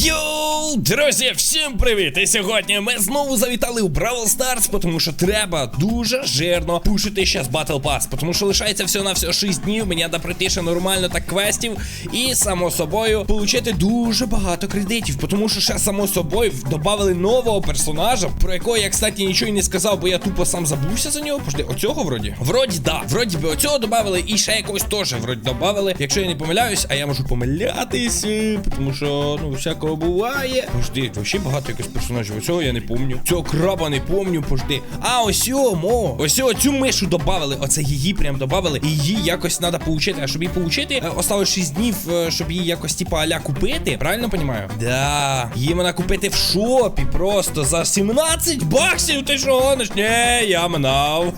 Йоу, друзі, всім привіт! І сьогодні ми знову завітали у Бравл Старс, тому що треба дуже жирно пушити щас Battle Pass, тому що лишається всього на всього 6 днів. Мені треба пройти ще нормально так квестів і само собою получити дуже багато кредитів, тому що ще само собою додали нового персонажа, про якого я, кстати, нічого й не сказав, бо я тупо сам забувся за нього. Пожди, оцього вроді? Вроді, да. Вроді би оцього додали і ще якогось теж вроді додали. Якщо я не помиляюсь, а я можу помилятись, е, тому що ну всякого буває. Пожди, вообще багато якось персонажів. Оцього я не помню. Цього краба не помню, пожди. А, ось мо. Ось цю мишу додали. Оце її прям додали. І її якось треба получити. А щоб її получити, е, осталось 6 днів, е, щоб її якось типа аля купити. Правильно розумію? Да. Її можна купити в шопі просто за 17 баксів. Ти що гониш? Ні, я минав.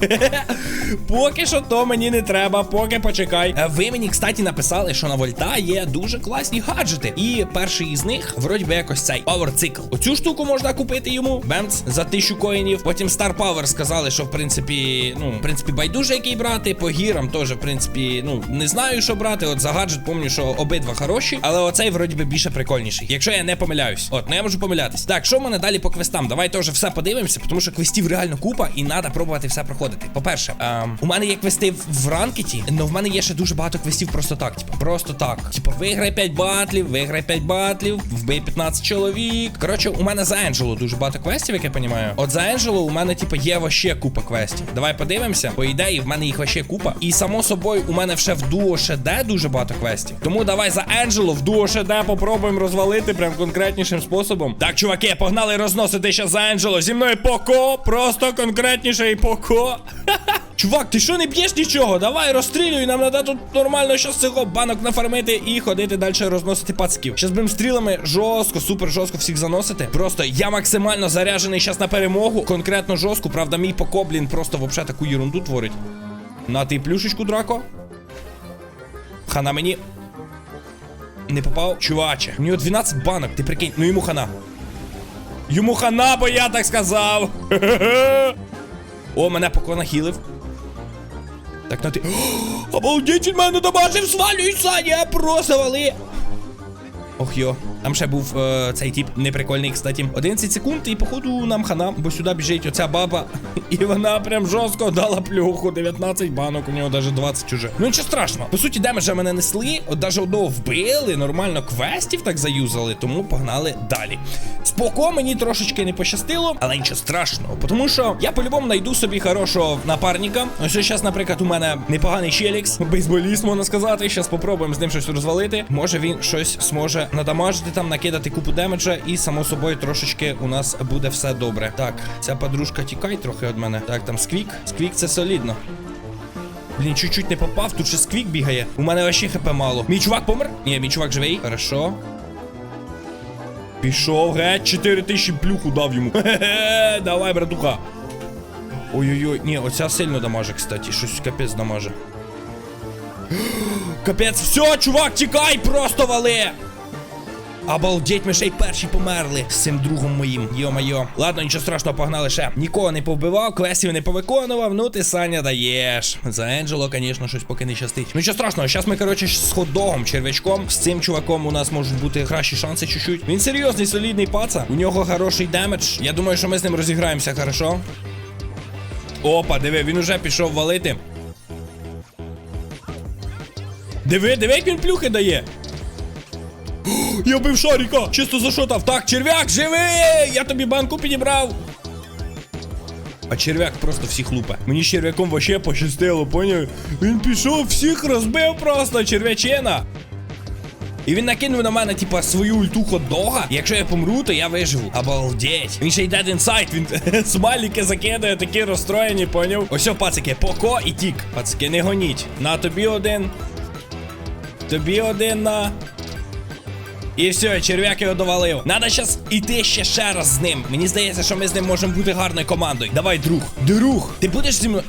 Поки що то мені не треба, поки почекай. Е, Ви мені, кстати, написали, що на Вольта є дуже класні гаджети. І перший із них, вроді би, якось цей Power Cycle. Оцю штуку можна купити йому. Бемц за тисячу коїнів. Потім Star Power сказали, що в принципі, ну, в принципі, байдуже який брати. По гірам теж, в принципі, ну, не знаю, що брати. От за гаджет помню, що обидва хороші, але оцей вроді би більше прикольніший. Якщо я не помиляюсь. От, ну я можу помилятись. Так, що в мене далі по квестам? Давай теж все подивимося, тому що квестів реально купа, і треба пробувати все проходити. По-перше, ем, у мене є квести в- ранкеті, але в мене є ще дуже багато квестів просто так. Типу, просто так. Типу, виграй 5 батлів, виграй 5 батлів, вбий 15 чоловік. Коротше, у мене за Енджело дуже багато квестів, як я розумію. От за Енджело у мене, типу, є вообще купа квестів. Давай подивимося. По ідеї, в мене їх вообще купа. І само собою, у мене ще в дуо ШД дуже багато квестів. Тому давай за Енджело в дуо ШД попробуємо розвалити прям конкретнішим способом. Так, чуваки, погнали розносити ще за Енджело. Зі мною Поко, просто конкретніше і Поко. Чувак, ти що не б'єш нічого? Давай розстрілюй, нам треба тут нормально щас цього банок нафармити і ходити далі розносити пацків. Щас будемо стрілами жорстко, супер жорстко всіх заносити. Просто я максимально заряджений щас на перемогу. Конкретно жорстко. Правда, мій покоблін просто вообще таку ерунду творить. На ти плюшечку, драко. Хана мені. Не попав. Чуваче, у нього 12 банок, ти прикинь, ну йому хана. Йому хана, бо я так сказав. О, мене поко нахилив. Так, на ти. Обалдіть, він мене домажив, свалюй, Саня, просто вали. Ох йо, там ще був е, цей тип неприкольний, кстати. 11 секунд, і походу нам хана, бо сюди біжить оця баба. І вона прям жорстко дала плюху. 19 банок, у нього навіть 20 уже. Ну нічого страшного. По суті, демеджа мене несли, от даже одного вбили, нормально квестів так заюзали, тому погнали далі. Споко мені трошечки не пощастило, але нічого страшного, тому що я по-любому знайду собі хорошого напарника. Ось зараз, наприклад, у мене непоганий челікс, бейсболіст, можна сказати. Зараз попробуємо з ним щось розвалити. Може він щось зможе надамажити там, накидати купу демеджа, і само собою трошечки у нас буде все добре. Так, ця подружка тікай трохи від мене. Так, там сквік. Сквік це солідно. Блін, чуть-чуть не попав, тут ще сквік бігає. У мене вообще хп мало. Мій чувак помер? Ні, мій чувак живий. Хорошо. Пішов геть, 4 тисячі плюху дав йому. Хе-хе, давай, братуха. Ой-ой-ой, ні, оця сильно дамаже, кстати, щось капець дамаже. Капець, все, чувак, тікай, просто вали! Обалдеть, ми ще й перші померли з цим другом моїм. Йо-майо. Ладно, нічого страшного, погнали ще. Нікого не повбивав, квестів не повиконував. Ну ти Саня даєш. За Енджело, звісно, щось поки не щастить. Ну нічого страшного, зараз ми, коротше, з хот-догом, червячком. З цим чуваком у нас можуть бути кращі шанси чуть-чуть. Він серйозний, солідний паца. У нього хороший демедж. Я думаю, що ми з ним розіграємося, хорошо? Опа, диви, він уже пішов валити. Диви, диви, як він плюхи дає. Я бив шаріка! Чисто зашотав. Так, черв'як, живий! Я тобі банку підібрав. А черв'як просто всіх лупе. Мені з черв'яком вообще пощастило, поняв? Він пішов, всіх розбив просто, черв'ячина. І він накинув на мене, типа, свою ульту хот-дога. Якщо я помру, то я виживу. Обалдеть. Він ще й dead inside, він смайліки закидає, такі розстроєні, поняв? Ось, пацики, поко і тік. Пацики, не гоніть. На тобі один. Тобі один на. І все, черв'як його довалив. Надо щас іти ще ще раз з ним. Мені здається, що ми з ним можемо бути гарною командою. Давай, друг. Друг, ти будеш зі мною?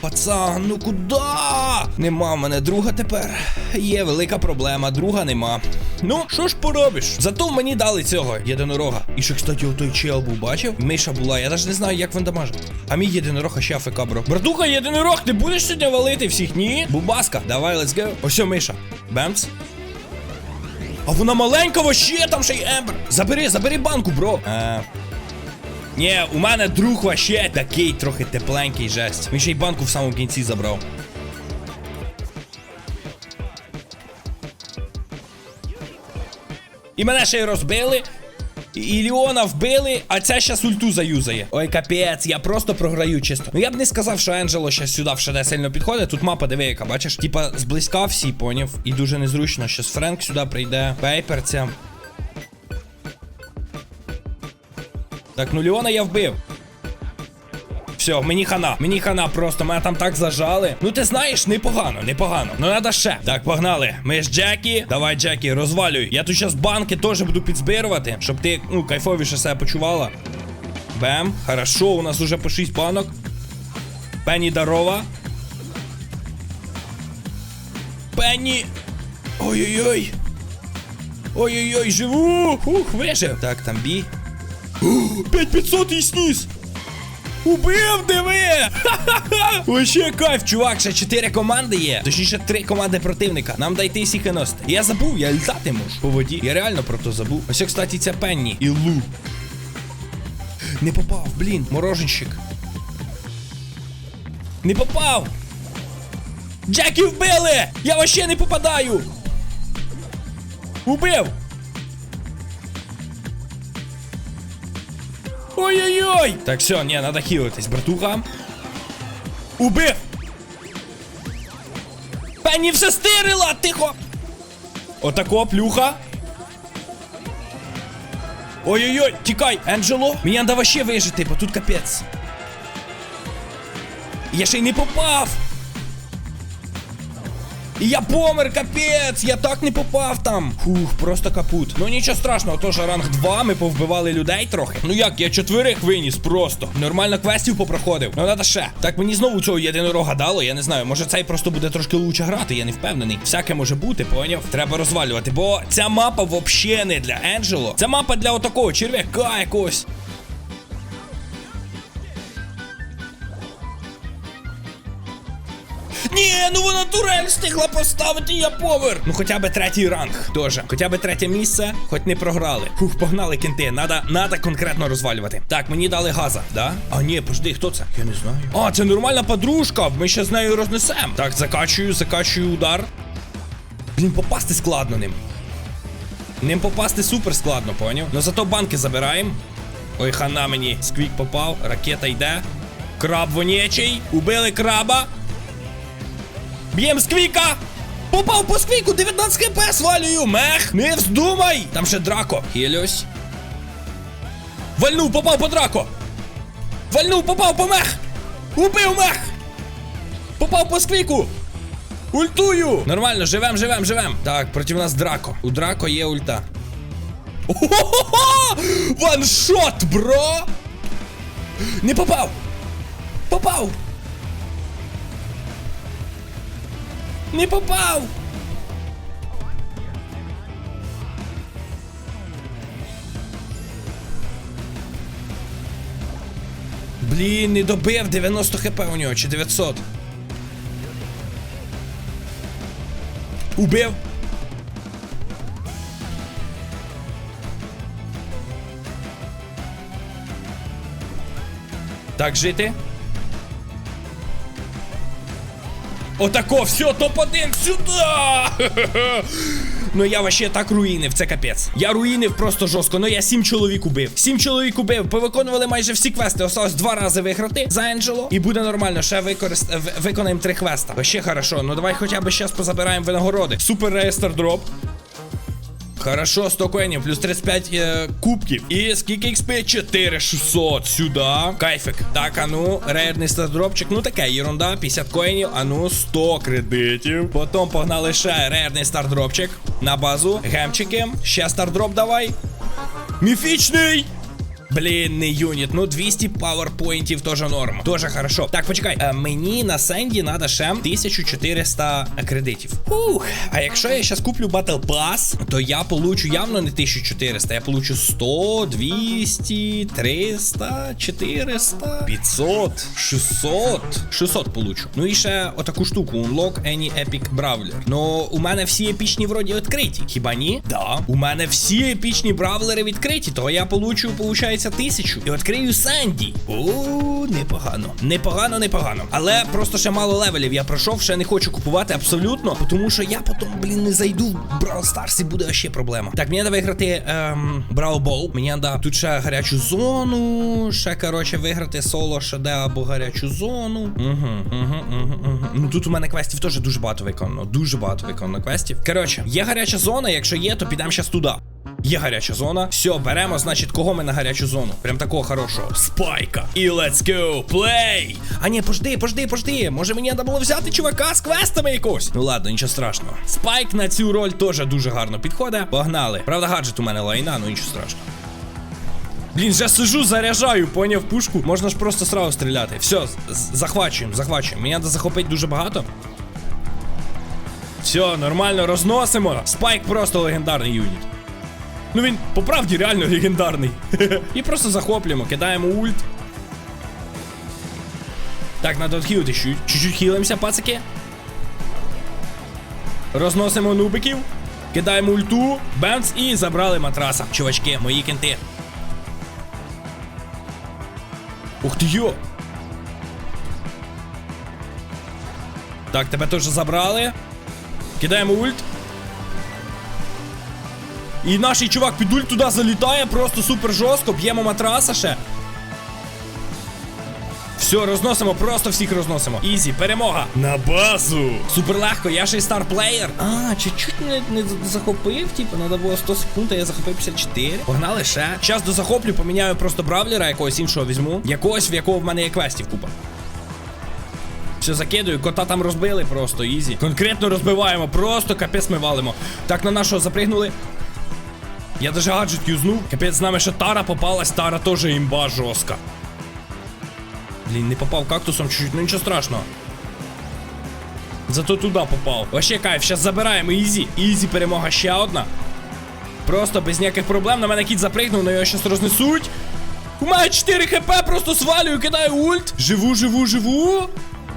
Пацан, ну куда? Нема мене друга тепер. Є велика проблема, друга нема. Ну, що ж поробиш? Зато мені дали цього єдинорога. І ще, кстати, отой чел був, бачив? Миша була, я навіть не знаю, як він дамажить. А мій єдинорог ще АФК, бро. Братуха, єдинорог, ти будеш сьогодні валити всіх? Ні? Бубаска, давай, let's go. Ось Миша. Бемс. А вона маленька вообще, там ще й Ембер. Забери, забери банку, бро. Е... Ні, у мене друг вообще такий трохи тепленький жесть. Він ще й банку в самому кінці забрав. І мене ще й розбили. І Ліона вбили, а ця щас ульту заюзає. Ой, капець, я просто програю чисто. Ну я б не сказав, що Енджело ще сюди в ШД сильно підходить. Тут мапа диви, яка, бачиш, типа зблизька всі, поняв. І дуже незручно. що Френк сюди прийде. Пейперця. Так, ну Ліона я вбив. Все, мені хана, мені хана просто, мене там так зажали. Ну ти знаєш, непогано, непогано. Ну надо ще. Так, погнали. Ми ж Джекі. Давай, Джекі, розвалюй. Я тут зараз банки теж буду підзбирувати, щоб ти, ну, кайфовіше себе почувала. Бем. Хорошо, у нас уже по 6 банок. Пенні дарова. Пенні. Ой-ой-ой. Ой-ой-ой, живу! Ух, вижив. Так, там бі. 5500 і сніс! Убив, диви! Вообще кайф, чувак, ще 4 команди є. Точніше, 3 команди противника. Нам дайте всіх і носити. Я забув, я літати можу по воді. Я реально про то забув. Ось, кстати, це Пенні і Лу. Не попав, блін, мороженщик. Не попав! Джекі вбили! Я вообще не попадаю! Убив! Ой-ой-ой! Так, все, не, надо хилитись, братуха. Убив! Пенні все стирила, тихо! Отако, плюха. Ой-ой-ой, тікай, Енджело. Мені треба вообще вижити, бо тут капець. Я ще й не попав. Я помер, капець! Я так не попав там. Фух, просто капут. Ну нічого страшного, то що ранг 2, ми повбивали людей трохи. Ну як, я четверих виніс просто. Нормально квестів попроходив. Ну треба ще. Так мені знову цього єдинорога дало, я не знаю. Може цей просто буде трошки лучше грати, я не впевнений. Всяке може бути, поняв? Треба розвалювати, бо ця мапа взагалі не для Енджело. Ця мапа для отакого черв'яка якогось. Ні, ну вона турель встигла поставити, я повер. Ну хоча б третій ранг. Тоже. Хоча б третє місце, хоч не програли. Хух, погнали кінти. Надо, надо конкретно розвалювати. Так, мені дали газа, да? А ні, пожди, хто це? Я не знаю. А, це нормальна подружка. Ми ще з нею рознесем. Так, закачую, закачую удар. Блін, попасти складно ним. Ним попасти супер складно, поняв? Ну зато банки забираємо. Ой, хана мені. Сквік попав, ракета йде. Краб вонячий. Убили краба. Б'єм сквіка! Попав по сквіку, 19 хп свалюю! Мех! Не вздумай! Там ще драко. Хілюсь. Вальнув, попав по драко! Вальнув, попав по мех! Убив мех! Попав по сквіку! Ультую! Нормально, живем, живем, живем. Так, проти нас драко. У драко є ульта. Ого-го-го! Ваншот, бро! Не попав! Попав! Не попав! Блін, не добив 90 хп у нього, чи 900. Убив. Так, жити. Отако, все, топ-1 сюди! Ну я вообще так руїнив, це капець. Я руїнив просто жорстко. Ну я сім чоловік убив. Сім чоловік убив. Повиконували майже всі квести. Осталось два рази виграти за Енджело. І буде нормально. Ще використ... виконаємо три квеста. Ще хорошо. Ну давай хоча б зараз позабираємо винагороди. Супер реєстр дроп. Хорошо, 100 коїнів, плюс 35 е, кубків. І скільки XP? 4600. Сюди. Кайфик. Так, а ну, рейдний стардропчик. Ну таке, ерунда, 50 коїнів, а ну 100 кредитів. Потім погнали ще рейдний стардропчик на базу. Гемчики. Ще стардроп давай. Міфічний! Блін, не юніт. Ну 200 пауерпоінтів теж норма. Тоже хорошо. Так, почекай. Е, мені на Сенді надо ще 1400 кредитів. Ух, а якщо я зараз куплю Battle Pass, то я получу явно не 1400, я получу 100, 200, 300, 400, 500, 600. 600 получу. Ну і ще отаку штуку. Unlock any epic brawler. Ну, у мене всі епічні вроді відкриті. Хіба ні? Да. У мене всі епічні бравлери відкриті, то я получу, получається, тисячу. І відкрию Сенді. О, непогано. Непогано, непогано. Але просто ще мало левелів. Я пройшов, ще не хочу купувати абсолютно. Тому що я потім, блін, не зайду в Brawl Stars і буде ще проблема. Так, мені треба виграти ем, Brawl Ball. Мені треба тут ще гарячу зону. Ще, коротше, виграти соло ШД або гарячу зону. Угу, угу, угу, угу. Ну тут у мене квестів теж дуже багато виконано. Дуже багато виконано квестів. Коротше, є гаряча зона. Якщо є, то підемо зараз туди. Є гаряча зона. Все, беремо, значить, кого ми на гарячу зону. Прям такого хорошого. Спайка. І let's go, play. А ні, пожди, пожди, пожди. Може мені треба було взяти чувака з квестами якось. Ну ладно, нічого страшного. Спайк на цю роль теж дуже гарно підходить. Погнали. Правда, гаджет у мене лайна, ну нічого страшного. Блін, вже сижу, заряджаю, поняв пушку. Можна ж просто сразу стріляти. Все, захвачуємо, захвачуємо. Мені треба захопити дуже багато. Все, нормально, розносимо. Спайк просто легендарний юніт. Ну він по правді реально легендарний. І просто захоплюємо, кидаємо ульт. Так, надо відхилити чуть. Чуть-чуть хілимося, пацики. Розносимо нубиків. Кидаємо ульту, бемц і забрали матраса. Чувачки, мої кенти. Ух ти йо! Так, тебе теж забрали. Кидаємо ульт. І наш чувак під ульт туди залітає, просто супер жорстко, б'ємо матраса ще. Все, розносимо, просто всіх розносимо. Ізі, перемога. На базу. Супер легко, я ще й старплеєр. А, чуть-чуть не, не захопив, типу, треба було 100 секунд, а я захопив 54. Погнали ще. Зараз дозахоплю, поміняю просто бравлера якогось іншого візьму. Якогось, в якого в мене є квестів купа. Все закидую, кота там розбили просто, ізі. Конкретно розбиваємо, просто капець ми валимо. Так, на нашого запригнули. Я даже гаджет юзнув. Капець, з нами ще Тара попалась, Тара теж імба жорстка. Блін, не попав кактусом чуть-чуть, ну нічого страшного. Зато туди попав. Вообще кайф, зараз забираємо ізі. Ізі перемога ще одна. Просто без ніяких проблем. На мене кіт запригнув, на його щас рознесуть. У мене 4 хп, просто свалюю, кидаю ульт. Живу, живу, живу.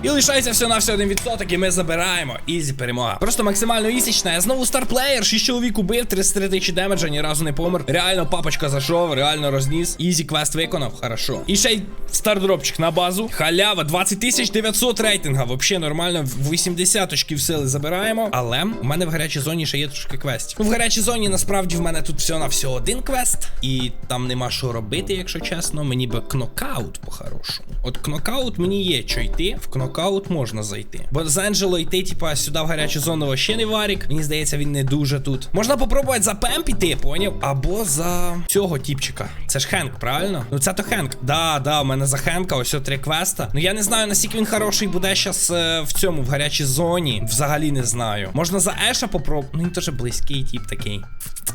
І лишається все на все один відсоток, і ми забираємо. Ізі перемога. Просто максимально ісічна. Я знову старплеєр, 6 чоловік убив, 33 тисячі демеджа, ні разу не помер. Реально папочка зайшов, реально розніс. Ізі квест виконав, хорошо. І ще й стардропчик на базу. Халява, 20 тисяч 900 рейтинга. Вообще нормально. В 80 очків сили забираємо. Але у мене в гарячій зоні ще є трошки квестів. Ну, в гарячій зоні насправді в мене тут все на все один квест. І там нема що робити, якщо чесно. Мені би кнокаут по-хорошому. От кнокаут мені є що йти. В кнокаут можна зайти. Бо з Анджело йти, типа, сюди в гарячу зону вообще не варік. Мені здається, він не дуже тут. Можна попробувати за Пем піти, поняв? Або за цього тіпчика. Це ж Хенк, правильно? Ну це то Хенк. Да, да, у мене за Хенка ось три квеста. Ну я не знаю, наскільки він хороший буде зараз в цьому, в гарячій зоні. Взагалі не знаю. Можна за Еша попробувати. Ну він теж близький тип такий.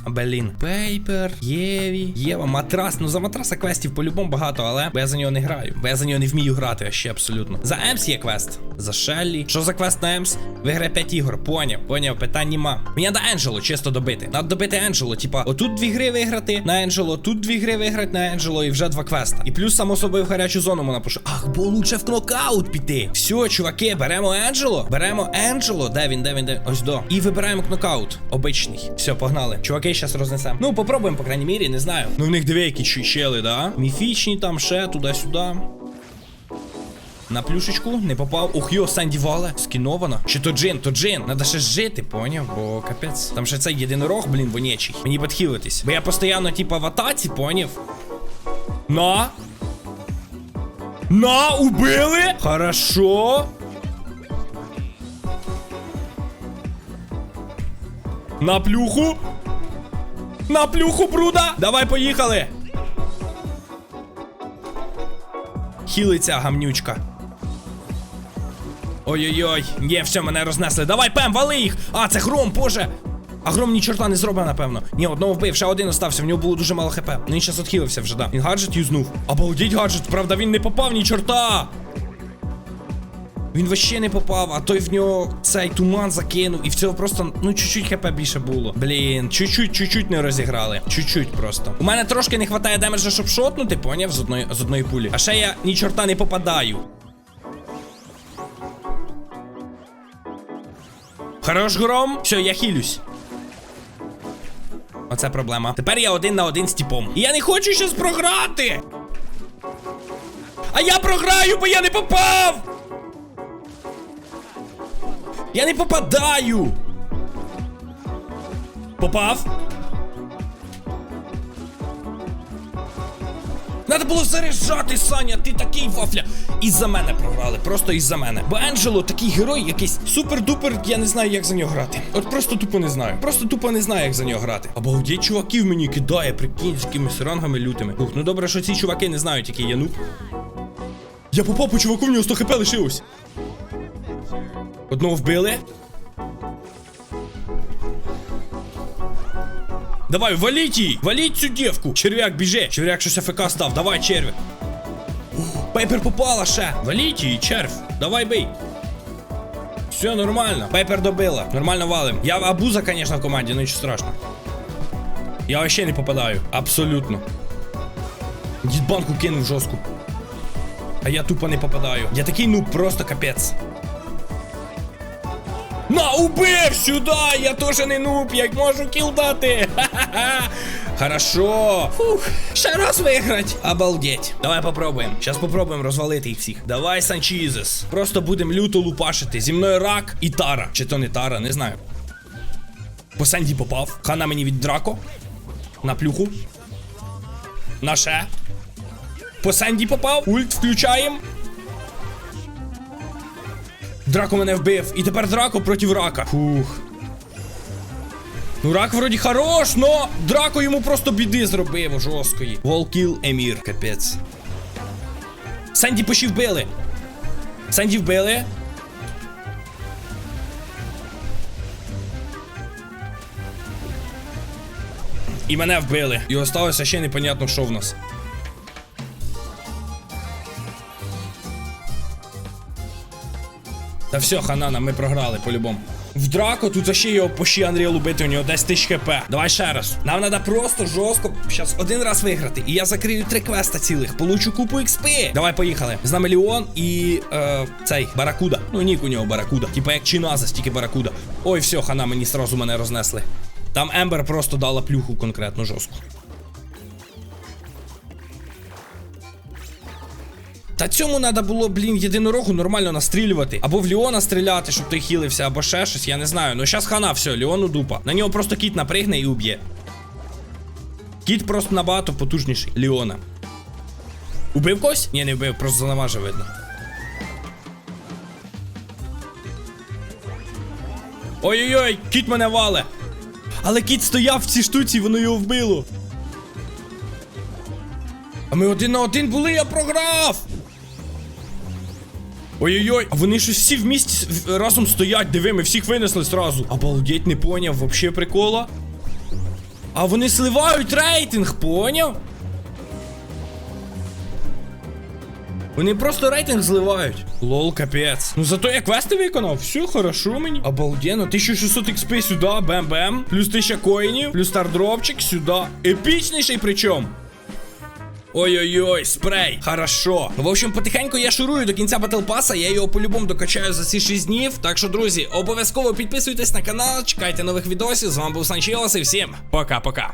Блін. Пейпер, Єві, Єва, матрас. Ну за матраса квестів по-любому багато, але бо я за нього не граю. Бо я за нього не вмію грати ще абсолютно. За Емс є квест. За Шеллі. Що за квест на Емс? Виграє 5 ігор. Поняв, поняв, питань нема. Мені треба Енджело чисто добити. Надо добити Енджело. Типа, отут дві гри виграти на Енджело, тут дві гри виграти на Енджело і вже два квеста. І плюс, само собою, в гарячу зону можна пишу. Ах, бо лучше в кнокаут піти. Все, чуваки, беремо Енджело. Беремо Енджело. Де він, де він, де? Ось до. І вибираємо кнокаут. Обичний. Все, погнали. Чуваки, зараз рознесемо. Ну, попробуємо, по крайній мірі, не знаю. Ну, в них дві які чели, да? Міфічні там ще, туди-сюди. На плюшечку не попав. Ух йо, Санді Вале. Скіновано. Чи то джин, то джин. Надо ще жити, поняв? Бо капець. Там ще цей єдинорог, блін, вонячий. Мені підхилитись. Бо я постійно, типа, в атаці, поняв? На. На, убили! Хорошо. На плюху. На плюху, бруда! Давай, поїхали! Хілиться гамнючка. Ой-ой-ой, є, все, мене рознесли. Давай, пем, вали їх! А, це хром, боже! Агром ні чорта не зробив, напевно. Ні, одного вбив, ще один остався, в нього було дуже мало хп. Ну він зараз відхилився вже, да. Він гаджет юзнув. Обалдіть гаджет, правда, він не попав ні чорта. Він вообще не попав, а той в нього цей туман закинув, і в цього просто ну чуть-чуть хп більше було. Блін, чуть-чуть, чуть-чуть не розіграли. Чуть-чуть просто. У мене трошки не вистачає демеджа, щоб шотнути, поняв з одної з одної пулі. А ще я ні чорта не попадаю. Хорош гром. Все, я хилюсь. Оце проблема. Тепер я один на один з тіпом. І я не хочу щас програти. А я програю, бо я не попав! Я не попадаю! Попав? Надо було заряджати, Саня, ти такий вафля. Із-за мене програли, просто із-за мене. Бо Енджело такий герой, якийсь супер-дупер, я не знаю, як за нього грати. От просто тупо не знаю. Просто тупо не знаю, як за нього грати. Обалдеть, чуваків мені кидає, прикинь, з якимись рангами лютими. Ух, ну добре, що ці чуваки не знають, який я нуб. Я попав по чуваку, в нього 100 хп лишилось. Одного вбили. Давай, валіть її! Валіть цю дівку! Черв'як, біжи! Черв'як щось АФК став, давай, черв'як! Пейпер попала ще! Валіть її, черв! Давай бий! Все нормально. Пейпер добила. Нормально валим. Я абуза, звісно, в команді, ну нічого страшного. Я вообще не попадаю. Абсолютно. Дід банку кинув жорстку. А я тупо не попадаю. Я такий ну просто капець. На, убив сюди! Я теж не нуб, як можу кіл дати. Ха-ха-ха. Хорошо. Фух, ще раз виграть. Обалдеть. Давай попробуємо. Зараз попробуємо розвалити їх всіх. Давай, Санчізес. Просто будемо люто лупашити. Зі мною рак і тара. Чи то не тара, не знаю. По Сенді попав. Хана мені від Драко. На плюху. На ще. По Сенді попав. Ульт включаємо. Драко мене вбив. І тепер Драко проти рака. Фух. Ну, рак вроді хорош, но Драко йому просто біди зробив жорсткої. Волкіл Емір, капець. Сенді поші вбили. Сенді вбили. І мене вбили. І осталося ще непонятно, що в нас. Та все, ханана, ми програли по-любому. В драко тут ще його пощі Анріал убити, у нього 10 тисяч хп. Давай ще раз. Нам треба просто жорстко зараз один раз виграти. І я закрию три квеста цілих. Получу купу XP. Давай, поїхали. З нами Ліон і е, цей Баракуда. Ну, нік у нього Баракуда. Типа як Чиназа, тільки Баракуда. Ой, все, хана, мені сразу мене рознесли. Там Ембер просто дала плюху конкретно жорстку. Та цьому треба було, блін, єдинорогу нормально настрілювати. Або в Ліона стріляти, щоб той хілився, або ще щось, я не знаю. Ну зараз хана, все, Ліону дупа. На нього просто кіт напригне і уб'є. Кіт просто набагато потужніший Ліона. Убив когось? Ні, не вбив, просто занаважив видно. Ой-ой-ой, кіт мене вале. Але кіт стояв в цій штуці, воно його вбило. А ми один на один були, я програв. Ой-ой-ой, вони щось всі в місті разом стоять, диви, ми всіх винесли зразу. Обалдеть, не поняв, вообще прикола. А вони сливають рейтинг, поняв? Вони просто рейтинг зливають. Лол, капець. Ну зато я квести виконав, все хорошо мені. Обалденно, 1600 XP сюди, бем-бем. Плюс 1000 коїнів, плюс стардропчик сюди. Епічніший причому. Ой-ой-ой, спрей. Хорошо. В общем, потихеньку я шурую до кінця Батл Паса, я його по-любому докачаю за ці 6 днів. Так що, друзі, обов'язково підписуйтесь на канал, чекайте нових відосів. З вами був Санчелос і всім пока-пока.